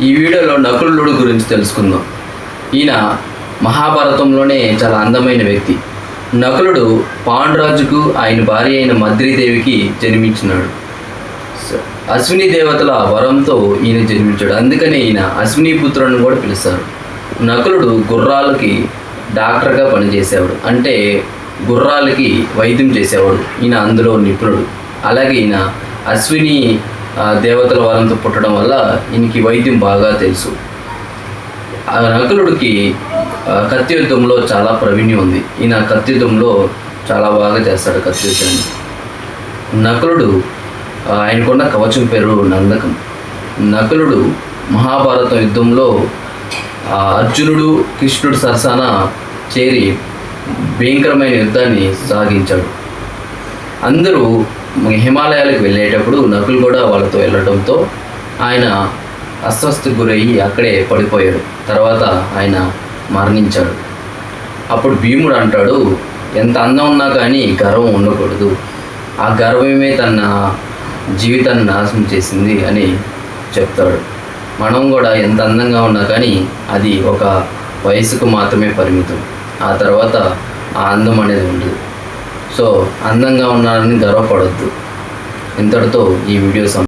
ఈ వీడియోలో నకులుడు గురించి తెలుసుకుందాం. ఈయన మహాభారతంలోనే చాలా అందమైన వ్యక్తి. నకులుడు పాండురాజుకు ఆయన భార్య అయిన మద్రీదేవికి జన్మించినాడు. అశ్విని దేవతల వరంతో ఈయన జన్మించాడు. అందుకనే ఈయన అశ్విని పుత్రుని కూడా పిలుస్తారు. నకులుడు గుర్రాలకి డాక్టర్గా పనిచేసేవాడు. అంటే గుర్రాలకి వైద్యం చేసేవాడు. ఈయన అందులో నిపుణుడు. అలాగే ఈయన అశ్విని దేవతల వరంతో పుట్టడం వల్ల ఈయనకి వైద్యం బాగా తెలుసు. ఆ నకులుడికి ఆ, యుద్ధంలో చాలా ప్రవీణ్యం ఉంది. ఈయన కత్తి యుద్ధంలో చాలా బాగా చేస్తాడు కత్తియుద్ధాన్ని. నకులుడు ఆయనకున్న కవచం పేరు నందకం. నకులుడు మహాభారతం యుద్ధంలో అర్జునుడు కృష్ణుడు సరసాన చేరి భయంకరమైన యుద్ధాన్ని సాగించాడు. అందరూ హిమాలయాలకు వెళ్ళేటప్పుడు నకులు కూడా వాళ్ళతో వెళ్ళడంతో ఆయన అస్వస్థకు గురయ్యి అక్కడే పడిపోయాడు. తర్వాత ఆయన మరణించాడు. అప్పుడు భీముడు అంటాడు ఎంత అందం ఉన్నా కానీ గర్వం ఉండకూడదు. ఆ గర్వమే తన జీవితాన్ని నాశనం చేసింది అని చెప్తాడు. మనం కూడా ఎంత అందంగా ఉన్నా కానీ అది ఒక వయసుకు మాత్రమే పరిమితం. ఆ తర్వాత ఆ అందం అనేది ఉండదు. సో అందంగా ఉన్నారని గర్వపడొద్దు. ఇంతటితో ఈ వీడియో